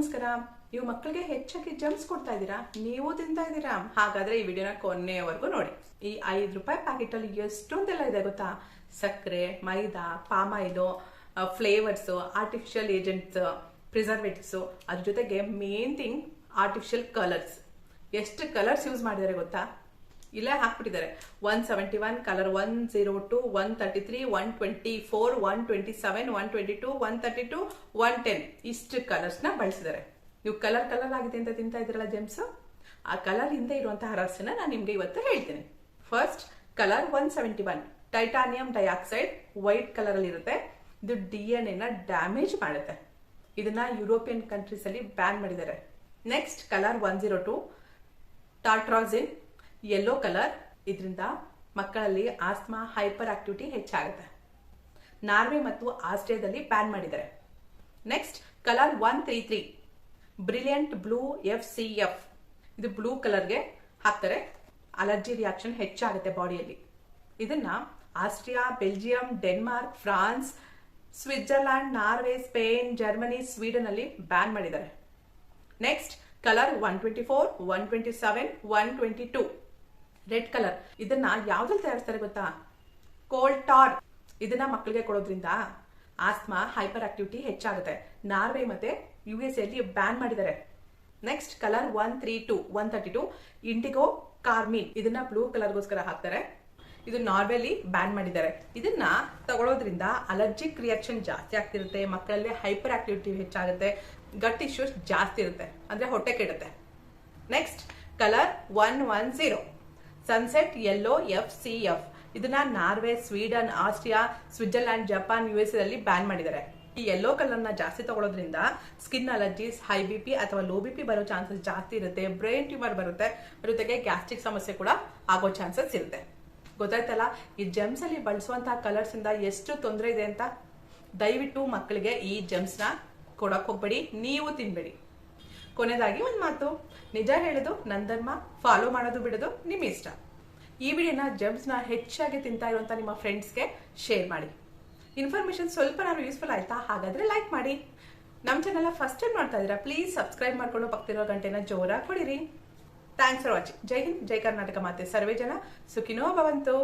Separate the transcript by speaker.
Speaker 1: ನಮಸ್ಕಾರ. ನೀವು ಮಕ್ಕಳಿಗೆ ಹೆಚ್ಚಾಗಿ ಜಮ್ಸ್ ಕೊಡ್ತಾ ಇದ್ದೀರಾ? ನೀವು ತಿಂತಾ ಇದ್ದೀರಾ? ಹಾಗಾದ್ರೆ ಈ ವಿಡಿಯೋನ ಕೊನೆಯವರೆಗೂ ನೋಡಿ. ಈ ಐದು ರೂಪಾಯಿ ಪ್ಯಾಕೆಟ್ ಅಲ್ಲಿ ಎಷ್ಟೊಂದೆಲ್ಲ ಇದೆ ಗೊತ್ತಾ? ಸಕ್ಕರೆ, maida palm oil flavours artificial agents preservatives ಅದ್ರ ಜೊತೆಗೆ ಮೇನ್ ಥಿಂಗ್ ಆರ್ಟಿಫಿಷಿಯಲ್ ಕಲರ್ಸ್ ಎಷ್ಟು ಕಲರ್ಸ್ ಯೂಸ್ ಮಾಡಿದ್ದಾರೆ ಗೊತ್ತಾ? ಇಲ್ಲೇ ಹಾಕ್ಬಿಟ್ಟಿದ್ದಾರೆ. One seventy one colour one zero two one thirty three one twenty four one twenty seven one twenty two one thirty two one ten ಇಷ್ಟು ಕಲರ್ಸ್ನ ಬಳಸಿದ್ದಾರೆ. ನೀವು ಕಲರ್ ಕಲರ್ ಆಗಿದೆ ಅಂತ ತಿಂತಾ ಇದ್ರಲ್ಲ ಜೆಮ್ಸ್ ಆ ಕಲರ್ ಹಿಂದೆ ಇರುವಂತಹ ರಹಸ್ಯನ ನಾನು ನಿಮ್ಗೆ ಇವತ್ತು ಹೇಳ್ತೀನಿ. First colour one seventy one titanium dioxide white colour ಅಲ್ಲಿ ಇರುತ್ತೆ. ಇದು ಡಿ ಎನ್ ಎನ ಡ್ಯಾಮೇಜ್ ಮಾಡುತ್ತೆ. ಇದನ್ನ ಯುರೋಪಿಯನ್ ಕಂಟ್ರೀಸ್ ಅಲ್ಲಿ ಬ್ಯಾನ್ ಮಾಡಿದ್ದಾರೆ. Next colour one zero two tartrazine yellow colour ಇದರಿಂದ ಮಕ್ಕಳಲ್ಲಿ ಆಸ್ಮಾ ಹೈಪರ್ ಆಕ್ಟಿವಿಟಿ ಹೆಚ್ಚಾಗುತ್ತೆ. ನಾರ್ವೆ ಮತ್ತು ಆಸ್ಟ್ರೇಲಿಯಾದಲ್ಲಿ ಬ್ಯಾನ್ ಮಾಡಿದ್ದಾರೆ. Next colour one three three brilliant blue F C F ಇದು ಬ್ಲೂ ಕಲರ್ಗೆ ಹಾಕ್ತಾರೆ. ಅಲರ್ಜಿ ರಿಯಾಕ್ಷನ್ ಹೆಚ್ಚಾಗುತ್ತೆ ಬಾಡಿಯಲ್ಲಿ. ಇದನ್ನ Austria, Belgium, Denmark, France, Switzerland, Norway, Spain, Germany Sweden ಅಲ್ಲಿ ಬ್ಯಾನ್ ಮಾಡಿದ್ದಾರೆ. Next colour one twenty four one twenty seven one twenty two red colour. ಇದನ್ನ ಯಾವ್ದ್ರಲ್ಲಿ ತಯಾರಿಸ್ತಾರೆ ಗೊತ್ತಾ? ಕೋಲ್ಟಾರ್ ಇದನ್ನ ಮಕ್ಕಳಿಗೆ ಕೊಡೋದ್ರಿಂದ ಆಸ್ಮಾ ಹೈಪರ್ ಆಕ್ಟಿವಿಟಿ ಹೆಚ್ಚಾಗುತ್ತೆ. ನಾರ್ವೆ ಮತ್ತೆ ಯು ಎಸ್ ಎಲ್ಲಿ ಬ್ಯಾನ್ ಮಾಡಿದ್ದಾರೆ. Next, colour one three two, one thirty two, indigo, carmine. ಇದನ್ನ ಬ್ಲೂ ಕಲರ್ಗೋಸ್ಕರ ಹಾಕ್ತಾರೆ. ಇದು ನಾರ್ವೆಲಿ ಬ್ಯಾನ್ ಮಾಡಿದ್ದಾರೆ. ಇದನ್ನ ತಗೊಳ್ಳೋದ್ರಿಂದ ಅಲರ್ಜಿಕ್ ರಿಯಾಕ್ಷನ್ ಜಾಸ್ತಿ ಆಗ್ತಿರುತ್ತೆ, ಮಕ್ಕಳಲ್ಲಿ ಹೈಪರ್ ಆಕ್ಟಿವಿಟಿ ಹೆಚ್ಚಾಗುತ್ತೆ, ಗಟ್ ಇಶ್ಯೂಸ್ ಜಾಸ್ತಿ ಇರುತ್ತೆ, ಅಂದ್ರೆ ಹೊಟ್ಟೆ ಕೆಡುತ್ತೆ. Next, colour one one zero sunset yellow F C F ಇದನ್ನ Norway, Sweden, Austria, Switzerland, Japan U S ಅಲ್ಲಿ ಬ್ಯಾನ್ ಮಾಡಿದ್ದಾರೆ. ಈ ಯೆಲ್ಲೋ ಕಲರ್ನ ಜಾಸ್ತಿ ತಗೊಳ್ಳೋದ್ರಿಂದ skin allergies high B P ಅಥವಾ ಲೋ ಬಿ ಪಿ ಬರೋ ಚಾನ್ಸಸ್ ಜಾಸ್ತಿ ಇರುತ್ತೆ ಬ್ರೈನ್ ಟ್ಯೂಮರ್ ಬರುತ್ತೆ, ಜೊತೆಗೆ ಗ್ಯಾಸ್ಟ್ರಿಕ್ ಸಮಸ್ಯೆ ಕೂಡ ಆಗೋ ಚಾನ್ಸಸ್ ಇರುತ್ತೆ. ಗೊತ್ತಾಯ್ತಲ್ಲ, ಈ ಜೆಮ್ಸ್ ಅಲ್ಲಿ ಬಳಸುವಂತಹ ಕಲರ್ಸ್ ಇಂದ ಎಷ್ಟು ತೊಂದರೆ ಇದೆ ಅಂತ? ದಯವಿಟ್ಟು ಮಕ್ಕಳಿಗೆ ಈ ಜೆಮ್ಸ್ನ ಕೊಡಕ್ ಹೋಗ್ಬೇಡಿ, ನೀವು ತಿನ್ಬೇಡಿ. ಕೊನೆಯದಾಗಿ ಒಂದು ಮಾತು. ನಿಜ ಹೇಳೋದು ನನ್ನ ಧರ್ಮ ಫಾಲೋ ಮಾಡೋದು ಬಿಡೋದು ನಿಮ್ಮ ಇಷ್ಟ. ಈ ವಿಡಿಯೋನ ಜಮ್ಸ್ನ ಹೆಚ್ಚಾಗಿ ತಿಂತಾ ಇರುವಂತ ನಿಮ್ಮ ಫ್ರೆಂಡ್ಸ್ಗೆ ಶೇರ್ ಮಾಡಿ. ಇನ್ಫಾರ್ಮೇಷನ್ ಸ್ವಲ್ಪ ನಾನು ಯೂಸ್ಫುಲ್ ಆಯ್ತಾ? ಹಾಗಾದ್ರೆ ಲೈಕ್ ಮಾಡಿ. ನಮ್ಮ ಚಾನೆಲ್ ಫಸ್ಟ್ ಟೈಮ್ ಮಾಡ್ತಾ ಇದ್ದೀರಾ ಪ್ಲೀಸ್ ಸಬ್ಸ್ಕ್ರೈಬ್ ಮಾಡ್ಕೊಂಡು ಪಕ್ಕದಿರೋ ಗಂಟೆನ ಜೋರಾಗಿ ಕೊಡಿರಿ thanks for watching Jai Hind, Jai Karnataka ಮಾತೆ. ಸರ್ವೇ ಜನ ಸುಖಿನೋ ಭವಂತು.